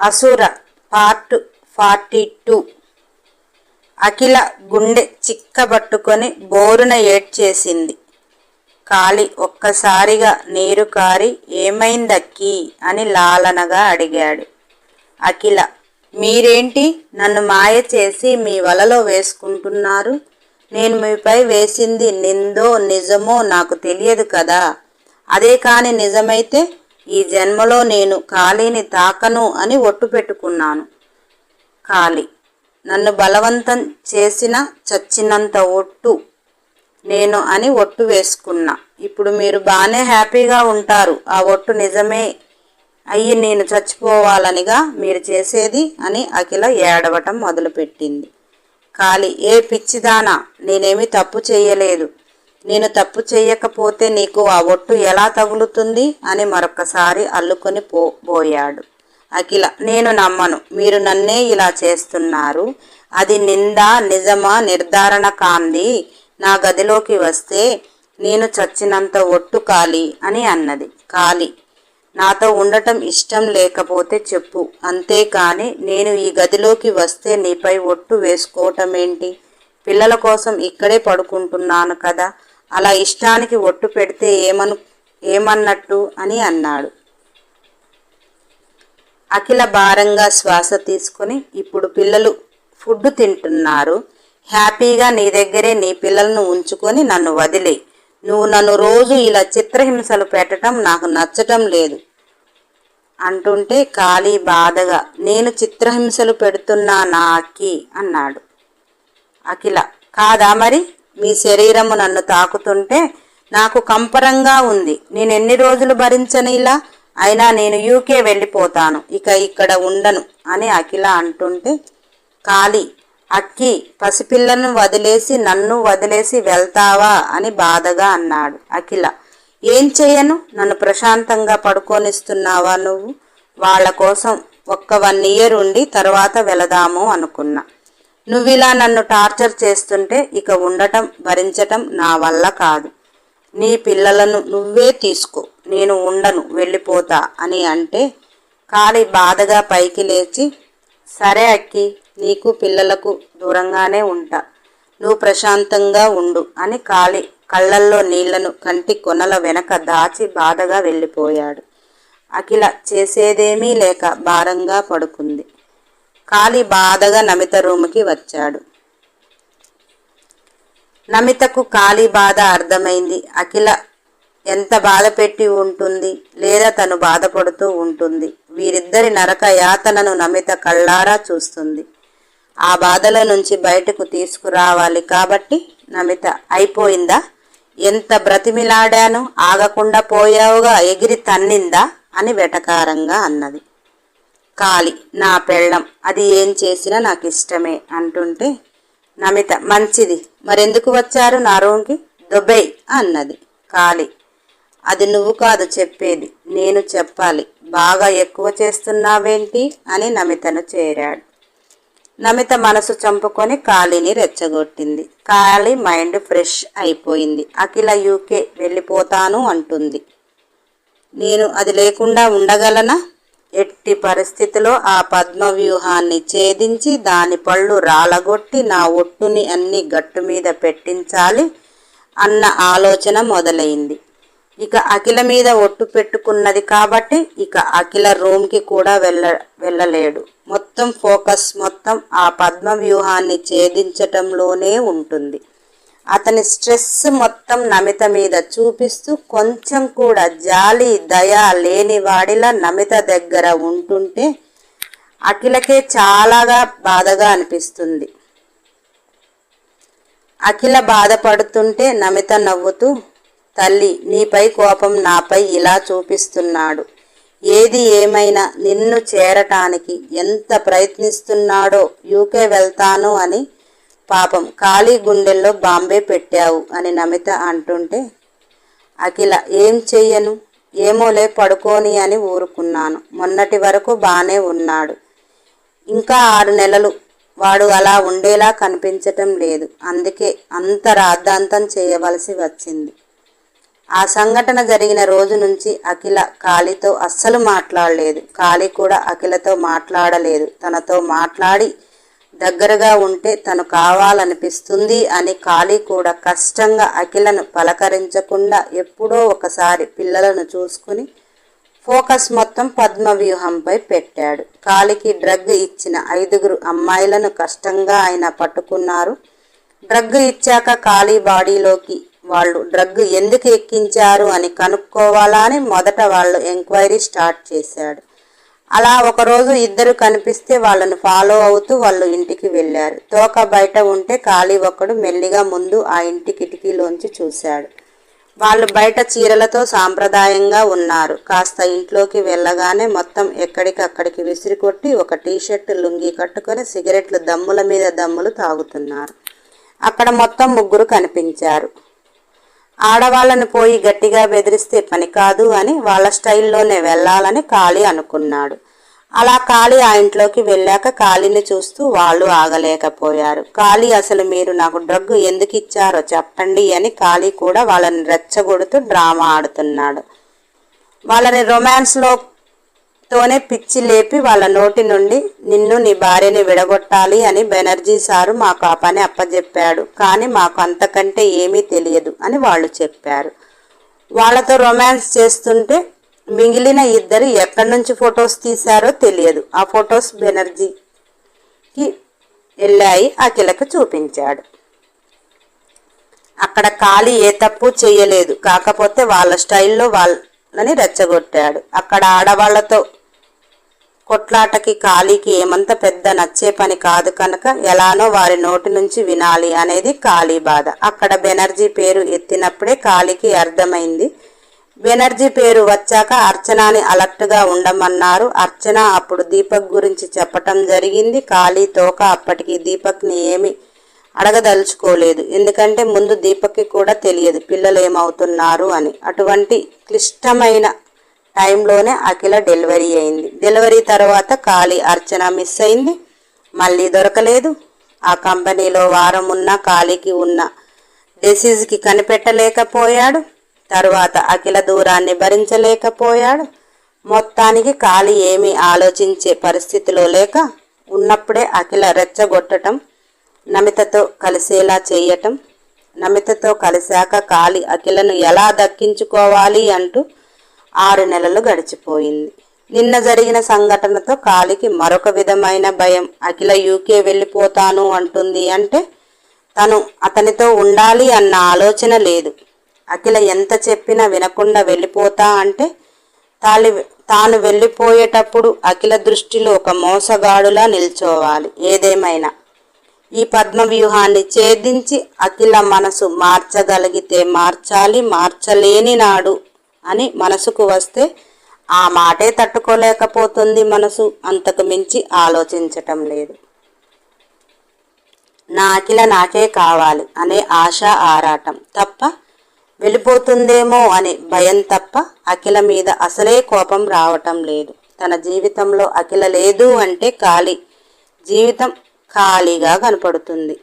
అసుర part forty two. అఖిల గుండె చిక్కబట్టుకొని బోరున ఏడ్చేసింది. కాళి ఒక్కసారిగా నీరు కారి ఏమైందక్కి? అని లాలనగా అడిగాడు. అఖిల మీరేంటి నన్ను మాయ చేసి మీ వలలో వేసుకుంటున్నారు? నేను మీపై వేసింది నిందో నిజమో నాకు తెలియదు కదా. అదే కాని నిజమైతే ఈ జన్మలో నేను ఖాళీని తాకను అని ఒట్టు పెట్టుకున్నాను. ఖాళీ నన్ను బలవంతం చేసిన చచ్చినంత ఒట్టు నేను అని ఒట్టు వేసుకున్నా. ఇప్పుడు మీరు బాగానే హ్యాపీగా ఉంటారు. ఆ ఒట్టు నిజమే అయ్యి నేను చచ్చిపోవాలనిగా మీరు చేసేది అని అఖిల ఏడవటం మొదలుపెట్టింది. కాలి ఏ పిచ్చిదానా నేనేమి తప్పు చేయలేదు. నేను తప్పు చేయకపోతే నీకు ఆ ఒట్టు ఎలా తగులుతుంది? అని మరొకసారి అల్లుకొని పో పోయాడు. అఖిల నేను నమ్మను. మీరు నన్నే ఇలా చేస్తున్నారు. అది నింద నిజమా నిర్ధారణ కాంది? నా గదిలోకి వస్తే నేను చచ్చినంత ఒట్టు కాలి అని అన్నది. కాలి నాతో ఉండటం ఇష్టం లేకపోతే చెప్పు. అంతేకాని నేను ఈ గదిలోకి వస్తే నీపై ఒట్టు వేసుకోవటం ఏంటి పిల్లల కోసం ఇక్కడే పడుకుంటున్నాను కదా. అలా ఇష్టానికి ఒట్టు పెడితే ఏమను ఏమన్నట్టు అని అన్నాడు. అఖిల భారంగా శ్వాస తీసుకొని ఇప్పుడు పిల్లలు ఫుడ్ తింటున్నారు. హ్యాపీగా నీ దగ్గరే నీ పిల్లలను ఉంచుకొని నన్ను వదిలే. నువ్వు నన్ను రోజు ఇలా చిత్రహింసలు పెట్టడం నాకు నచ్చటం లేదు. అంటుంటే ఖాళీ బాధగా నేను చిత్రహింసలు పెడుతున్నా నా అక్కి అన్నాడు. అఖిల కాదా మరి? మీ శరీరము నన్ను తాకుతుంటే నాకు కంపరంగా ఉంది. నేను ఎన్ని రోజులు భరించను ఇలా? అయినా నేను యూకే వెళ్ళిపోతాను. ఇక ఇక్కడ ఉండను అని అఖిల అంటుంటే కాలి అక్కి పసిపిల్లను వదిలేసి నన్ను వదిలేసి వెళ్తావా? అని బాధగా అన్నాడు అఖిల. ఏం చేయను? నన్ను ప్రశాంతంగా పడుకోనిస్తున్నావా నువ్వు? వాళ్ళ కోసం ఒక్క వన్ ఇయర్ ఉండి తర్వాత వెళదాము అనుకున్నా. నువ్విలా నన్ను టార్చర్ చేస్తుంటే ఇక ఉండటం భరించటం నా వల్ల కాదు. నీ పిల్లలను నువ్వే తీసుకో. నేను ఉండను వెళ్ళిపోతా అని అంటే కాళి బాధగా పైకి లేచి సరే అక్కి నీకు పిల్లలకు దూరంగానే ఉంటా. నువ్వు ప్రశాంతంగా ఉండు అని కాళి కళ్ళల్లో నీళ్ళను కంటి కొనల వెనక దాచి బాధగా వెళ్ళిపోయాడు. అఖిల చేసేదేమీ లేక భారంగా పడుకుంది. కాలి బాధగా నమిత రూముకి వచ్చాడు. నమితకు కాలి బాధ అర్థమైంది. అఖిల ఎంత బాధ పెట్టి ఉంటుంది లేదా తను బాధపడుతూ ఉంటుంది. వీరిద్దరి నరక యాతనను నమిత కళ్ళారా చూస్తుంది. ఆ బాధల నుంచి బయటకు తీసుకురావాలి కాబట్టి నమిత అయిపోయిందా? ఎంత బ్రతిమిలాడాను? ఆగకుండా పోయావుగా? ఎగిరి తన్నిందా? అని వెటకారంగా అన్నది. కాలి నా పెళ్ళం. అది ఏం చేసినా నాకు ఇష్టమే అంటుంటే నమిత మంచిది. మరెందుకు వచ్చారు నా రూమ్కి? దుబై అన్నది కాలి. అది నువ్వు కాదు చెప్పేది నేను చెప్పాలి. బాగా ఎక్కువ చేస్తున్నావేంటి అని నమితను చేరాడు. నమిత మనసు చంపుకొని కాళీని రెచ్చగొట్టింది. కాళీ మైండ్ ఫ్రెష్ అయిపోయింది. అఖిల యూకే వెళ్ళిపోతాను అంటుంది. నేను అది లేకుండా ఉండగలనా? ఎట్టి పరిస్థితిలో ఆ పద్మ వ్యూహాన్ని ఛేదించి దాని పళ్ళు రాలగొట్టి నా ఒట్టుని అన్ని గట్టు మీద పెట్టించాలి అన్న ఆలోచన మొదలైంది. ఇక అఖిల మీద ఒట్టు పెట్టుకున్నది కాబట్టి ఇక అఖిల రూమ్కి కూడా వెళ్ళ వెళ్ళలేడు. మొత్తం ఫోకస్ మొత్తం ఆ పద్మ వ్యూహాన్ని ఛేదించటంలోనే ఉంటుంది. అతని స్ట్రెస్ మొత్తం నమిత మీద చూపిస్తూ కొంచెం కూడా జాలి దయ లేని వాడిలా నమిత దగ్గర ఉంటుంటే అఖిలకే చాలాగా బాధగా అనిపిస్తుంది. అఖిల బాధపడుతుంటే నమిత నవ్వుతూ తల్లి నీపై కోపం నాపై ఇలా చూపిస్తున్నాడు. ఏది ఏమైనా నిన్ను చేరటానికి ఎంత ప్రయత్నిస్తున్నాడో యూకే వెళ్తాను అని పాపం ఖాళీ గుండెల్లో బాంబే పెట్టావు అని నమిత అంటుంటే అఖిల ఏం చెయ్యను? ఏమోలే పడుకోని అని ఊరుకున్నాను. మొన్నటి వరకు బాగానే ఉన్నాడు. ఇంకా ఆరు నెలలు. వాడు అలా ఉండేలా కనిపించటం లేదు. అందుకే అంత రాద్ధాంతం చేయవలసి వచ్చింది. ఆ సంఘటన జరిగిన రోజు నుంచి అఖిల కాళీతో అస్సలు మాట్లాడలేదు. కాళీ కూడా అఖిలతో మాట్లాడలేదు. తనతో మాట్లాడి దగ్గరగా ఉంటే తను కావాలనిపిస్తుంది అని కాళీ కూడా కష్టంగా అఖిలను పలకరించకుండా ఎప్పుడో ఒకసారి పిల్లలను చూసుకుని ఫోకస్ మొత్తం పద్మవ్యూహంపై పెట్టాడు. కాలికి డ్రగ్ ఇచ్చిన ఐదుగురు అమ్మాయిలను కష్టంగా ఆయన పట్టుకున్నారు. డ్రగ్ ఇచ్చాక ఖాళీ బాడీలోకి వాళ్ళు డ్రగ్ ఎందుకు ఎక్కించారు అని కనుక్కోవాలని మొదట వాళ్ళు ఎంక్వైరీ స్టార్ట్ చేశాడు. అలా ఒకరోజు ఇద్దరు కనిపిస్తే వాళ్ళను ఫాలో అవుతూ వాళ్ళు ఇంటికి వెళ్ళారు. తోక బయట ఉంటే ఖాళీ ఒక్కడు మెల్లిగా ముందు ఆ ఇంటి కిటికీలోంచి చూశాడు. వాళ్ళు బయట చీరలతో సాంప్రదాయంగా ఉన్నారు. కాస్త ఇంట్లోకి వెళ్ళగానే మొత్తం ఎక్కడికక్కడికి విసిరి కొట్టి ఒక టీషర్ట్ లుంగి కట్టుకొని సిగరెట్లు దమ్ముల మీద దమ్ములు తాగుతున్నారు. అక్కడ మొత్తం ముగ్గురు కనిపించారు. ఆడవాళ్ళను పోయి గట్టిగా బెదిరిస్తే పని కాదు అని వాళ్ళ స్టైల్లోనే వెళ్ళాలని కాళీ అనుకున్నాడు. అలా కాళీ ఆ ఇంట్లోకి వెళ్ళాక కాళీని చూస్తూ వాళ్ళు ఆగలేకపోయారు. కాళీ అసలు మీరు నాకు డ్రగ్ ఎందుకు ఇచ్చారో చెప్పండి అని కాళీ కూడా వాళ్ళని రెచ్చగొడుతూ డ్రామా ఆడుతున్నాడు. వాళ్ళని రొమాన్స్లో తోనే పిచ్చి లేపి వాళ్ళ నోటి నుండి నిన్ను నీ భార్యని విడగొట్టాలి అని బెనర్జీ సారు మాకు ఆ పని అప్పజెప్పాడు. కానీ మాకు అంతకంటే ఏమీ తెలియదు అని వాళ్ళు చెప్పారు. వాళ్ళతో రొమాన్స్ చేస్తుంటే మిగిలిన ఇద్దరు ఎక్కడి నుంచి ఫొటోస్ తీశారో తెలియదు. ఆ ఫొటోస్ బెనర్జీకి వెళ్ళాయి అఖిలకు చూపించాడు. అక్కడ ఖాళీ ఏ తప్పు చేయలేదు. కాకపోతే వాళ్ళ స్టైల్లో వాళ్ళని రెచ్చగొట్టాడు. అక్కడ ఆడవాళ్ళతో కొట్లాటకి ఖాళీకి ఏమంత పెద్ద నచ్చే పని కాదు కనుక ఎలానో వారి నోటి నుంచి వినాలి అనేది ఖాళీ బాధ. అక్కడ బెనర్జీ పేరు ఎత్తినప్పుడే ఖాళీకి అర్థమైంది. బెనర్జీ పేరు వచ్చాక అర్చనాని అలర్ట్గా ఉండమన్నారు. అర్చన అప్పుడు దీపక్ గురించి చెప్పటం జరిగింది. ఖాళీ తోక అప్పటికి దీపక్ని ఏమి అడగదలుచుకోలేదు. ఎందుకంటే ముందు దీపక్కి కూడా తెలియదు. పిల్లలు ఏమవుతున్నారు అని. అటువంటి క్లిష్టమైన టైంలోనే అఖిల డెలివరీ అయింది. డెలివరీ తర్వాత ఖాళీ అర్చన మిస్ అయింది. మళ్ళీ దొరకలేదు. ఆ కంపెనీలో వారం ఉన్న ఖాళీకి ఉన్న డిసీజ్కి కనిపెట్టలేకపోయాడు. తర్వాత అఖిల దూరాన్ని భరించలేకపోయాడు. మొత్తానికి ఖాళీ ఏమీ ఆలోచించే పరిస్థితిలో లేక ఉన్నప్పుడే అఖిల రెచ్చగొట్టటం నమితతో కలిసేలా చేయటం నమితతో కలిశాక ఖాళీ అఖిలను ఎలా దక్కించుకోవాలి అంటూ ఆరు నెలలు గడిచిపోయింది. నిన్న జరిగిన సంఘటనతో కాలికి మరొక విధమైన భయం. అఖిల యూకే వెళ్ళిపోతాను అంటుంది అంటే తను అతనితో ఉండాలి అన్న ఆలోచన లేదు. అఖిల ఎంత చెప్పినా వినకుండా వెళ్ళిపోతా అంటే తాలి తాను వెళ్ళిపోయేటప్పుడు అఖిల దృష్టిలో ఒక మోసగాడులా నిల్చోవాలి. ఏదేమైనా. ఈ పద్మ వ్యూహాన్ని ఛేదించి అఖిల మనసు మార్చగలిగితే మార్చాలి మార్చలేని నాడు అని మనసుకు వస్తే ఆ మాటే తట్టుకోలేకపోతుంది మనసు. అంతకు మించి ఆలోచించటం లేదు. నా అఖిల నాకే కావాలి అనే ఆశ ఆరాటం తప్ప వెళ్ళిపోతుందేమో అనే భయం తప్ప అఖిల మీద అసలే కోపం రావటం లేదు. తన జీవితంలో అఖిల లేదు అంటే ఖాళీ. జీవితం ఖాళీగా కనపడుతుంది.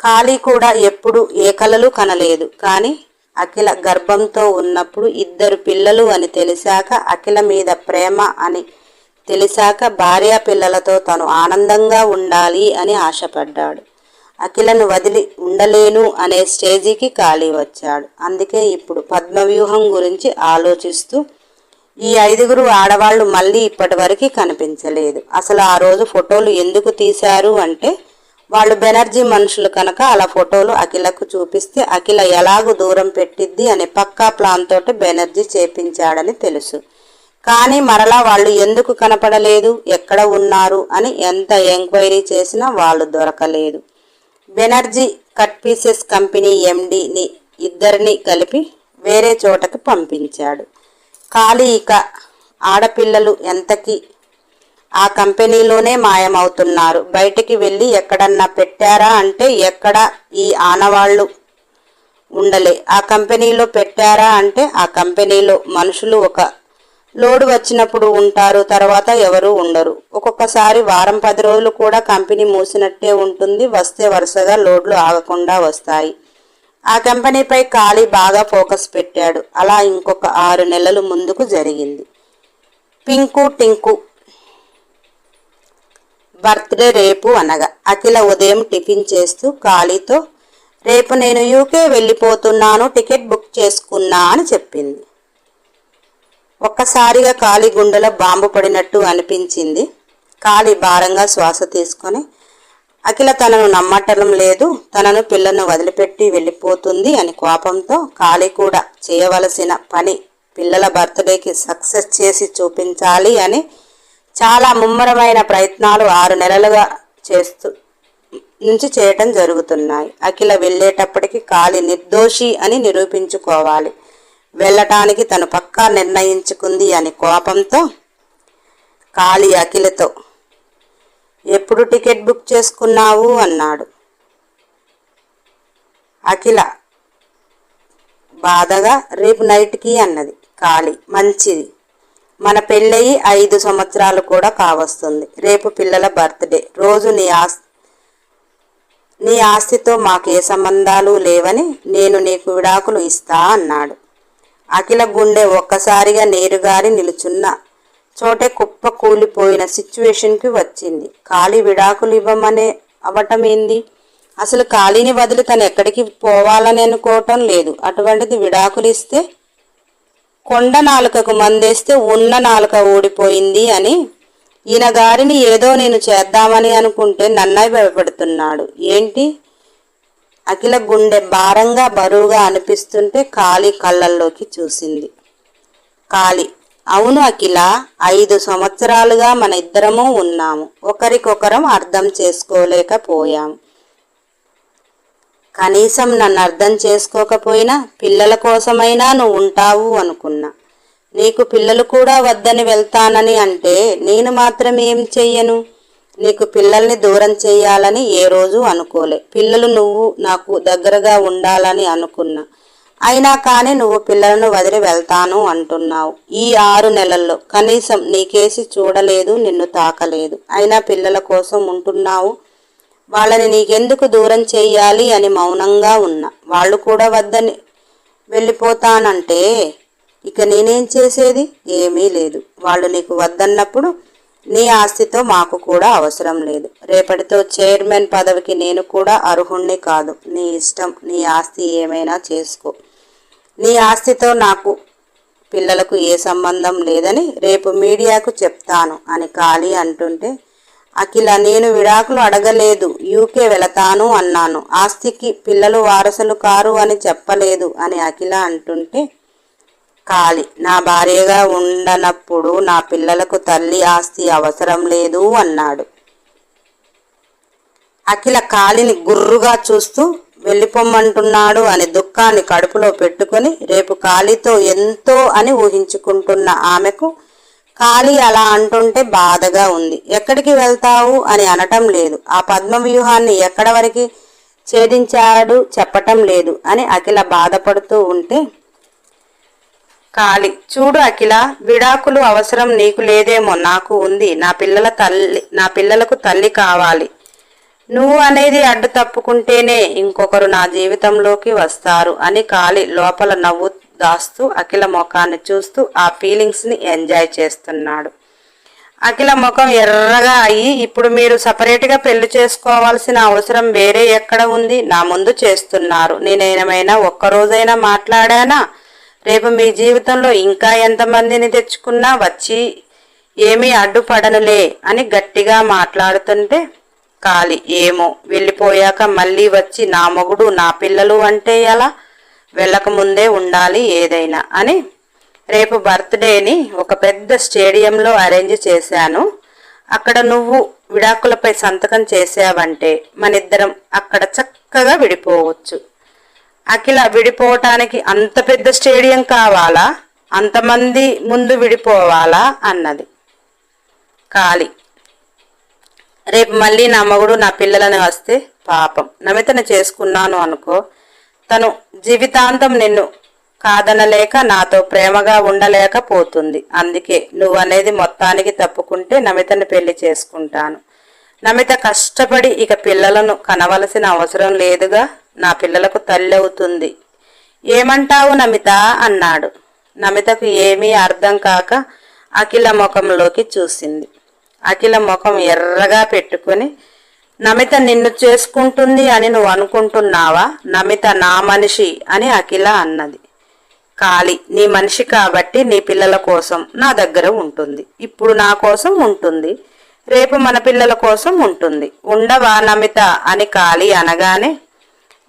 ఖాళీ కూడా ఎప్పుడు ఏ కలలు కనలేదు. కానీ అఖిల గర్భంతో ఉన్నప్పుడు ఇద్దరు పిల్లలు అని తెలిసాక అఖిల మీద ప్రేమ అని తెలిసాక భార్య పిల్లలతో తను ఆనందంగా ఉండాలి అని ఆశపడ్డాడు. అఖిలను వదిలి ఉండలేను అనే స్టేజీకి ఖాళీ వచ్చాడు. అందుకే ఇప్పుడు పద్మవ్యూహం గురించి ఆలోచిస్తూ ఈ ఐదుగురు ఆడవాళ్ళు మళ్ళీ ఇప్పటి వరకు కనిపించలేదు. అసలు ఆ రోజు ఫోటోలు ఎందుకు తీశారు అంటే వాళ్ళు బెనర్జీ మనుషులు కనుక అలా ఫోటోలు అఖిలకు చూపిస్తే అఖిల ఎలాగూ దూరం పెట్టిద్ది అనే పక్కా ప్లాన్ తోటి బెనర్జీ చేపించాడని తెలుసు. కానీ మరలా వాళ్ళు ఎందుకు కనపడలేదు? ఎక్కడ ఉన్నారు? అని ఎంత ఎంక్వైరీ చేసినా వాళ్ళు దొరకలేదు. బెనర్జీ కట్ పీసెస్ కంపెనీ ఎండిని ఇద్దరిని కలిపి వేరే చోటకి పంపించాడు. ఖాళీ ఇక ఆడపిల్లలు ఎంతకి ఆ కంపెనీలోనే మాయమవుతున్నారు. బయటికి వెళ్ళి ఎక్కడన్నా పెట్టారా అంటే ఎక్కడ ఈ ఆనవాళ్ళు ఉండలే. ఆ కంపెనీలో పెట్టారా అంటే ఆ కంపెనీలో మనుషులు ఒక లోడు వచ్చినప్పుడు ఉంటారు తర్వాత ఎవరు ఉండరు. ఒక్కొక్కసారి వారం పది రోజులు కూడా కంపెనీ మూసినట్టే ఉంటుంది వస్తే వరుసగా లోడ్లు ఆగకుండా వస్తాయి. ఆ కంపెనీపై ఖాళీ బాగా ఫోకస్ పెట్టాడు. అలా ఇంకొక ఆరు నెలలు ముందుకు జరిగింది. పింకు టింకు బర్త్డే రేపు అనగా. అఖిల ఉదయం టిఫిన్ చేస్తూ కాళీతో రేపు నేను యూకే వెళ్ళిపోతున్నాను టికెట్ బుక్ చేసుకున్నా అని చెప్పింది. ఒక్కసారిగా కాలి గుండెలో బాంబు పడినట్టు అనిపించింది. కాలి భారంగా శ్వాస తీసుకొని అఖిల తనను నమ్మటం లేదు తనను పిల్లను వదిలిపెట్టి వెళ్ళిపోతుంది అని కోపంతో కాళీ కూడా చేయవలసిన పని పిల్లల బర్త్డేకి సక్సెస్ చేసి చూపించాలి అని చాలా ముమ్మరమైన ప్రయత్నాలు ఆరు నెలలుగా చేస్తూ నుంచి చేయటం జరుగుతున్నాయి. అఖిల వెళ్ళేటప్పటికి కాలి నిర్దోషి అని నిరూపించుకోవాలి. వెళ్ళటానికి తను పక్కా నిర్ణయించుకుంది అని కోపంతో కాళీ అఖిలతో ఎప్పుడు టికెట్ బుక్ చేసుకున్నావు? అన్నాడు. అఖిల బాధగా రేపు నైట్కి అన్నది. కాళీ మంచిది. మన పెళ్ళయి ఐదు సంవత్సరాలు కూడా కావస్తుంది. రేపు పిల్లల బర్త్డే. రోజు నీ ఆస్ నీ ఆస్తితో మాకు ఏ సంబంధాలు లేవని నేను నీకు విడాకులు ఇస్తా అన్నాడు. అఖిల గుండె ఒక్కసారిగా నేరుగారి నిలుచున్న చోటే కుప్ప కూలిపోయిన సిచ్యువేషన్కి వచ్చింది. ఖాళీ విడాకులు ఇవ్వమనే అవటమేంది? అసలు ఖాళీని వదిలి తను ఎక్కడికి పోవాలని అనుకోవటం లేదు. అటువంటిది విడాకులు ఇస్తే కొండ నాలుకకు మందేస్తే ఉన్న నాలుక ఊడిపోయింది అని ఈయన గారిని ఏదో నేను చేద్దామని అనుకుంటే నన్నై భయపడుతున్నాడు. ఏంటి? అఖిల గుండె భారంగా బరువుగా అనిపిస్తుంటే కాళీ కళ్ళల్లోకి చూసింది. కాళీ అవును అఖిల ఐదు సంవత్సరాలుగా మన ఇద్దరము ఉన్నాము. ఒకరికొకరం అర్థం చేసుకోలేకపోయాము కనీసం నన్ను అర్థం చేసుకోకపోయినా పిల్లల కోసమైనా నువ్వు ఉంటావు అనుకున్నా. నీకు పిల్లలు కూడా వద్దని వెళ్తానని అంటే నేను మాత్రం ఏం చెయ్యను? నీకు పిల్లల్ని దూరం చేయాలని ఏ రోజు అనుకోలే. పిల్లలు నువ్వు నాకు దగ్గరగా ఉండాలని అనుకున్నా. అయినా కానీ నువ్వు పిల్లలను వదిలి వెళ్తాను అంటున్నావు ఈ ఆరు నెలల్లో. కనీసం నీకేసి చూడలేదు నిన్ను తాకలేదు. అయినా పిల్లల కోసం ఉంటున్నావు వాళ్ళని నీకెందుకు దూరం చెయ్యాలి అని మౌనంగా ఉన్నా. వాళ్ళు కూడా వద్దని వెళ్ళిపోతానంటే ఇక నేనేం చేసేది? ఏమీ లేదు. వాళ్ళు నీకు వద్దన్నప్పుడు నీ ఆస్తితో మాకు కూడా అవసరం లేదు. రేపటితో చైర్మన్ పదవికి నేను కూడా అర్హుణ్ణి కాదు. నీ ఇష్టం నీ ఆస్తి ఏమైనా చేసుకో. నీ ఆస్తితో నాకు పిల్లలకు ఏ సంబంధం లేదని రేపు మీడియాకు చెప్తాను అని ఖాళీ అంటుంటే అఖిల నేను విడాకులు అడగలేదు. యూకే వెళతాను అన్నాను. ఆస్తికి పిల్లలు వారసులు కారు అని చెప్పలేదు అని అఖిల అంటుంటే కాళి నా భార్యగా ఉండనప్పుడు నా పిల్లలకు తల్లి ఆస్తి అవసరం లేదు అన్నాడు. అఖిల కాళిని గుర్రుగా చూస్తూ వెళ్ళిపోమ్మంటున్నాడు అని దుఃఖాన్ని కడుపులో పెట్టుకొని రేపు కాలితో ఎంతో అని ఊహించుకుంటున్న ఆమెకు కాళీ అలా అంటుంటే బాధగా ఉంది. ఎక్కడికి వెళ్తావు అని అనటం లేదు. ఆ పద్మ వ్యూహాన్ని ఎక్కడ వరకు ఛేదించాడు చెప్పటం లేదు అని అఖిల బాధపడుతూ ఉంటే కాళి చూడు అఖిల విడాకులు అవసరం నీకు లేదేమో నాకు ఉంది. నా పిల్లల తల్లి నా పిల్లలకు తల్లి కావాలి. నువ్వు అనేది అడ్డు తప్పుకుంటేనే ఇంకొకరు నా జీవితంలోకి వస్తారు అని కాళి లోపల నవ్వు దాస్తూ అఖిల ముఖాన్ని చూస్తూ ఆ ఫీలింగ్స్ని ఎంజాయ్ చేస్తున్నాడు. అఖిల ముఖం ఎర్రగా అయ్యి ఇప్పుడు మీరు సపరేట్గా పెళ్ళి చేసుకోవాల్సిన అవసరం వేరే ఎక్కడ ఉంది? నా ముందు చేస్తున్నారు. నేనేమైనా ఒక్కరోజైనా మాట్లాడానా? రేపు మీ జీవితంలో ఇంకా ఎంతమందిని తెచ్చుకున్నా వచ్చి ఏమీ అడ్డుపడనులే అని గట్టిగా మాట్లాడుతుంటే కాలి ఏమో. వెళ్ళిపోయాక మళ్ళీ వచ్చి నా మొగుడు నా పిల్లలు అంటే ఎలా? వెళ్ళకముందే ఉండాలి ఏదైనా అని రేపు బర్త్డేని ఒక పెద్ద స్టేడియంలో అరేంజ్ చేశాను. అక్కడ నువ్వు విడాకులపై సంతకం చేసావంటే మనిద్దరం అక్కడ చక్కగా విడిపోవచ్చు. అఖిల విడిపోవటానికి అంత పెద్ద స్టేడియం కావాలా? అంతమంది ముందు విడిపోవాలా? అన్నది. ఖాళీ. రేపు మళ్ళీ నా మగుడు నా పిల్లలని వస్తే పాపం. నమితను చేసుకున్నాను అనుకో తను జీవితాంతం నిన్ను కాదనలేక నాతో ప్రేమగా ఉండలేకపోతుంది. అందుకే నువ్వు అనేది మొత్తానికి తప్పుకుంటే నమితను పెళ్ళి చేసుకుంటాను. నమిత కష్టపడి ఇక పిల్లలను కనవలసిన అవసరం లేదుగా నా పిల్లలకు తల్లి అవుతుంది. ఏమంటావు నమిత? అన్నాడు. నమితకు ఏమీ అర్థం కాక అఖిల ముఖంలోకి చూసింది. అఖిల ముఖం ఎర్రగా పెట్టుకుని నమిత నిన్ను చేసుకుంటుంది అని నువ్వు అనుకుంటున్నావా? నమిత నా మనిషి అని అఖిల అన్నది. కాలి నీ మనిషి కాబట్టి నీ పిల్లల కోసం నా దగ్గర ఉంటుంది. ఇప్పుడు నా కోసం ఉంటుంది. రేపు మన పిల్లల కోసం ఉంటుంది. ఉండవా నమిత అని కాలి అనగానే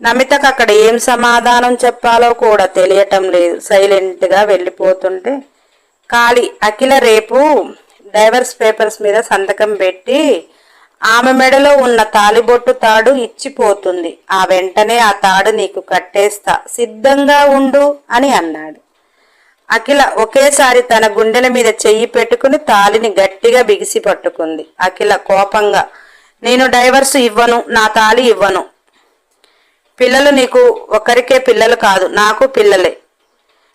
నమితకు అక్కడ ఏం సమాధానం చెప్పాలో కూడా తెలియటం లేదు. సైలెంట్గా వెళ్ళిపోతుంటే కాలి అఖిల రేపు డైవర్స్ పేపర్స్ మీద సంతకం పెట్టి ఆమె మెడలో ఉన్న తాలిబొట్టు తాడు ఇచ్చిపోతుంది. ఆ వెంటనే ఆ తాడు నీకు కట్టేస్తా. సిద్ధంగా ఉండు అని అన్నాడు. అఖిల ఒకేసారి తన గుండెల మీద చెయ్యి పెట్టుకుని తాలిని గట్టిగా బిగిసి పట్టుకుంది. అఖిల కోపంగా నేను డైవర్స్ ఇవ్వను నా తాలి ఇవ్వను. పిల్లలు నీకు ఒకరికే పిల్లలు కాదు నాకు పిల్లలే.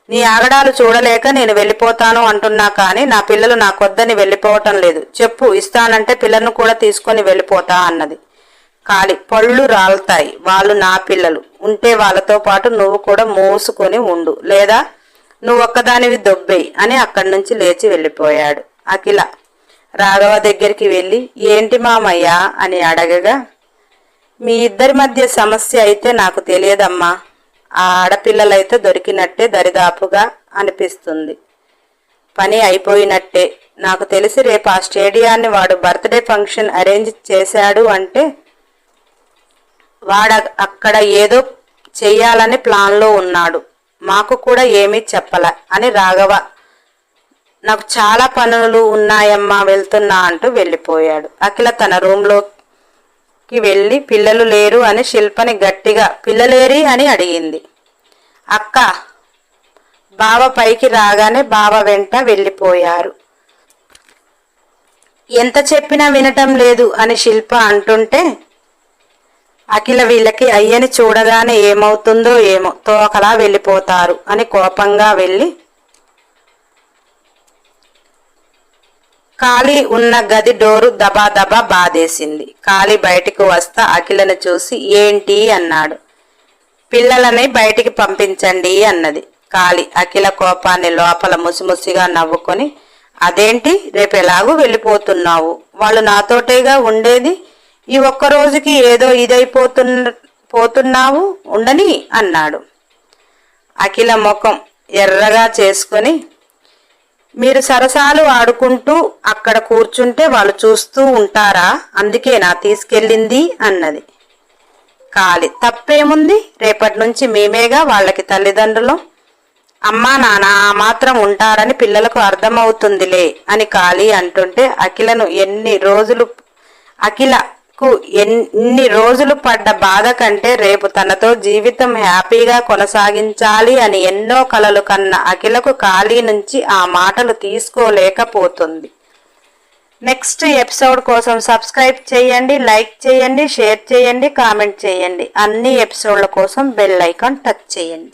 నీ ఆగడాలు చూడలేక నేను వెళ్ళిపోతాను అంటున్నా కానీ నా పిల్లలు నాకొద్దని వెళ్ళిపోవటం లేదు. చెప్పు ఇస్తానంటే పిల్లలను కూడా తీసుకొని వెళ్ళిపోతా అన్నది. కాలి పళ్ళు రాలుతాయి వాళ్ళు నా పిల్లలు. ఉంటే వాళ్ళతో పాటు నువ్వు కూడా మోసుకొని ఉండు. లేదా నువ్వు ఒక్కదానివి దొబ్బేయి అని అక్కడి నుంచి లేచి వెళ్ళిపోయాడు అఖిల. రాఘవ దగ్గరికి వెళ్ళి ఏంటి మామయ్య? అని అడగగా మీ ఇద్దరి మధ్య సమస్య అయితే నాకు తెలియదమ్మా. ఆ ఆడపిల్లలైతే దొరికినట్టే దరిదాపుగా అనిపిస్తుంది. పని అయిపోయినట్టే. నాకు తెలిసి రేపు ఆ స్టేడియాన్ని వాడు బర్త్డే ఫంక్షన్ అరేంజ్ చేశాడు అంటే వాడ అక్కడ ఏదో చెయ్యాలని ప్లాన్లో ఉన్నాడు. మాకు కూడా ఏమీ చెప్పలే అని రాఘవ నాకు చాలా పనులు ఉన్నాయమ్మా వెళ్తున్నా అంటూ వెళ్ళిపోయాడు. అఖిల తన రూమ్లో కి వెళ్ళి పిల్లలు లేరు అని శిల్పని గట్టిగా పిల్లలేరి అని అడిగింది. అక్క బావ పైకి రాగానే బావ వెంట వెళ్ళిపోయారు. ఎంత చెప్పినా వినటం లేదు అని శిల్ప అంటుంటే అఖిల వీళ్ళకి అయ్యని చూడగానే ఏమవుతుందో ఏమో తోకలా వెళ్ళిపోతారు అని కోపంగా వెళ్ళి ఖాళీ ఉన్న గది డోరు దబాదబా బాధేసింది. ఖాళీ బయటికి వస్తా అఖిలను చూసి ఏంటి? అన్నాడు. పిల్లలని బయటికి పంపించండి అన్నది. ఖాళీ అఖిల కోపాన్ని లోపల ముసిముసిగా నవ్వుకొని అదేంటి? రేపు ఎలాగూ వెళ్ళిపోతున్నావు? వాళ్ళు నాతోటేగా ఉండేది? ఈ ఒక్క రోజుకి ఏదో ఇదైపోతున్న పోతున్నావు? ఉండని అన్నాడు. అఖిల ముఖం ఎర్రగా చేసుకొని మీరు సరసాలు ఆడుకుంటూ అక్కడ కూర్చుంటే వాళ్ళు చూస్తూ ఉంటారా? అందుకే నా తీసుకెళ్ళింది అన్నది. కాలి తప్పేముంది? రేపటి నుంచి మేమేగా వాళ్ళకి తల్లిదండ్రులు? అమ్మా నాన్న ఆ మాత్రం ఉంటారని పిల్లలకు అర్థమవుతుందిలే అని కాళీ అంటుంటే అఖిలను ఎన్ని రోజులు అఖిల కు ఎన్ని రోజులు పడ్డ బాధ కంటే రేపు తనతో జీవితం హ్యాపీగా కొనసాగించాలి అని ఎన్నో కలలు కన్న అఖిలకు ఖాళీ నుంచి ఆ మాటలు తీసుకోలేకపోతుంది. నెక్స్ట్ ఎపిసోడ్ కోసం సబ్స్క్రైబ్ చేయండి లైక్ చేయండి షేర్ చేయండి కామెంట్ చేయండి. అన్ని ఎపిసోడ్ల కోసం బెల్ ఐకాన్ టచ్ చేయండి.